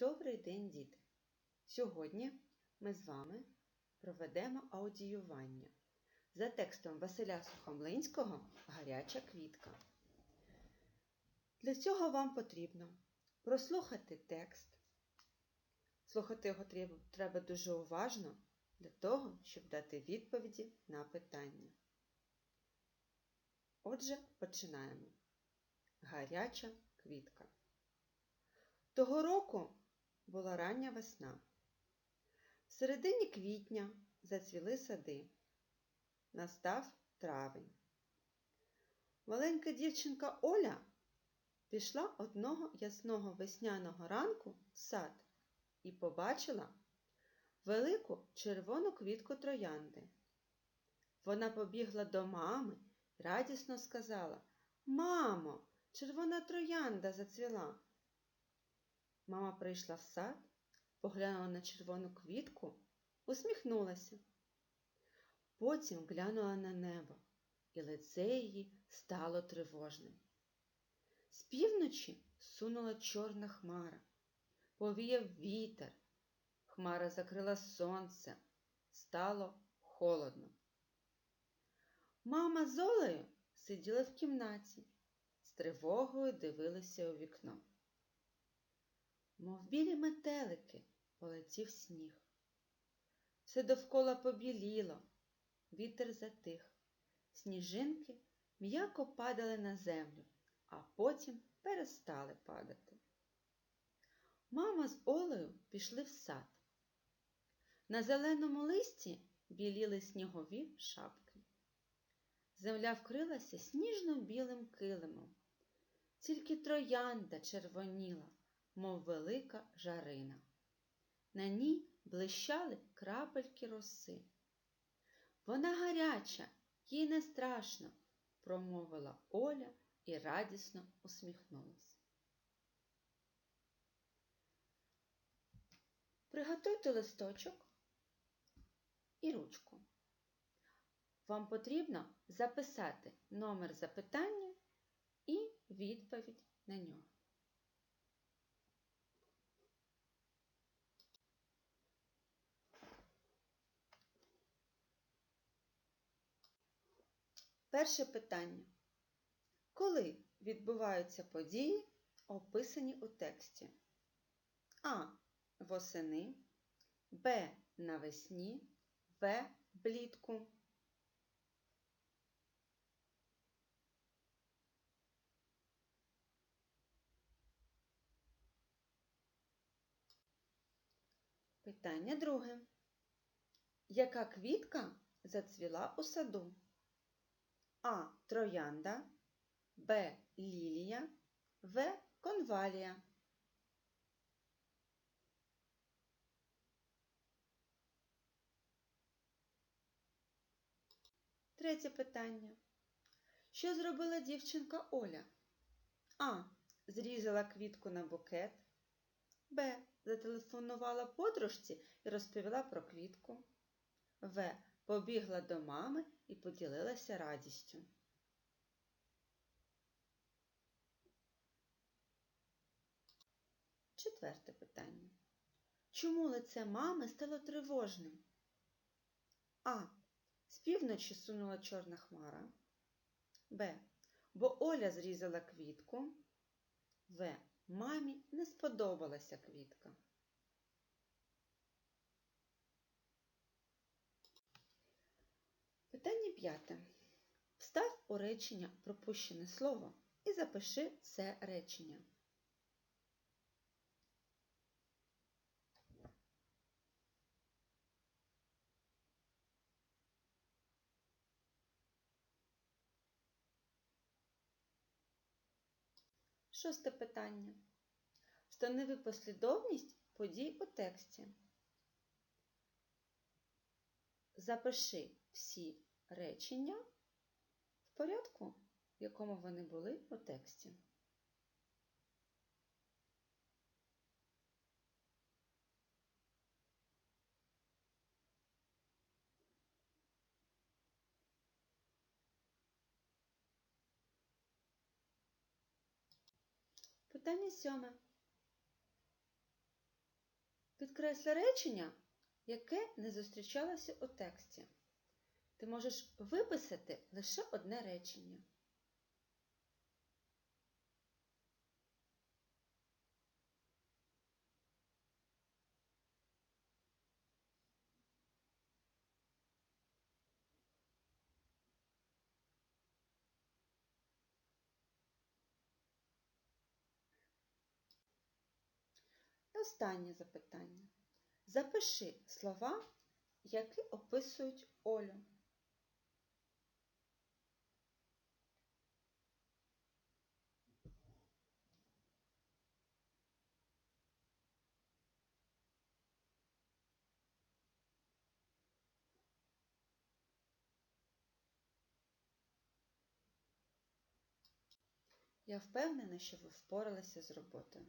Добрий день, діти! Сьогодні ми з вами проведемо аудіювання за текстом Василя Сухомлинського Гаряча квітка. Для цього вам потрібно прослухати текст. Слухати його треба, дуже уважно для того, щоб дати відповіді на питання. Отже, починаємо. Гаряча квітка. Того року була рання весна. В середині квітня зацвіли сади. Настав травень. Маленька дівчинка Оля пішла одного ясного весняного ранку в сад і побачила велику червону квітку троянди. Вона побігла до мами радісно сказала Мамо, червона троянда зацвіла. Мама прийшла в сад, поглянула на червону квітку, усміхнулася. Потім глянула на небо, і лице її стало тривожним. З півночі сунула чорна хмара, повіяв вітер, хмара закрила сонце, стало холодно. Мама з Олею сиділи в кімнаті, з тривогою дивилися у вікно. Мов білі метелики полетів сніг. Все довкола побіліло, вітер затих, сніжинки м'яко падали на землю, а потім перестали падати. Мама з Олею пішли в сад. На зеленому листі біліли снігові шапки. Земля вкрилася сніжно-білим килимом, тільки троянда червоніла мов велика жарина. На ній блищали крапельки роси. Вона гаряча, їй не страшно, промовила Оля і радісно усміхнулася. Приготуйте листочок і ручку. Вам потрібно записати номер запитання і відповідь на нього. Перше питання. Коли відбуваються події, описані у тексті? А. Восени, Б. Навесні, В. Влітку. Питання друге. Яка квітка зацвіла у саду? А. Троянда, Б. Лілія, В. Конвалія. Третє питання. Що зробила дівчинка Оля? А. Зрізала квітку на букет. Б. Зателефонувала подружці і розповіла про квітку. В. Побігла до мами і поділилася радістю. Четверте питання. Чому лице мами стало тривожним? А. З півночі сунула чорна хмара. Б. Бо Оля зрізала квітку. В. Мамі не сподобалася квітка. Питання п'яте. Встав у речення пропущене слово і запиши це речення. Шосте питання. Встанови послідовність подій у тексті. Запиши всі речення в порядку, в якому вони були у тексті. Питання сьоме. Підкресли речення, яке не зустрічалося у тексті. Ти можеш виписати лише одне речення. Останнє запитання. Запиши слова, які описують Олю. Я впевнена, що ви впоралися з роботою.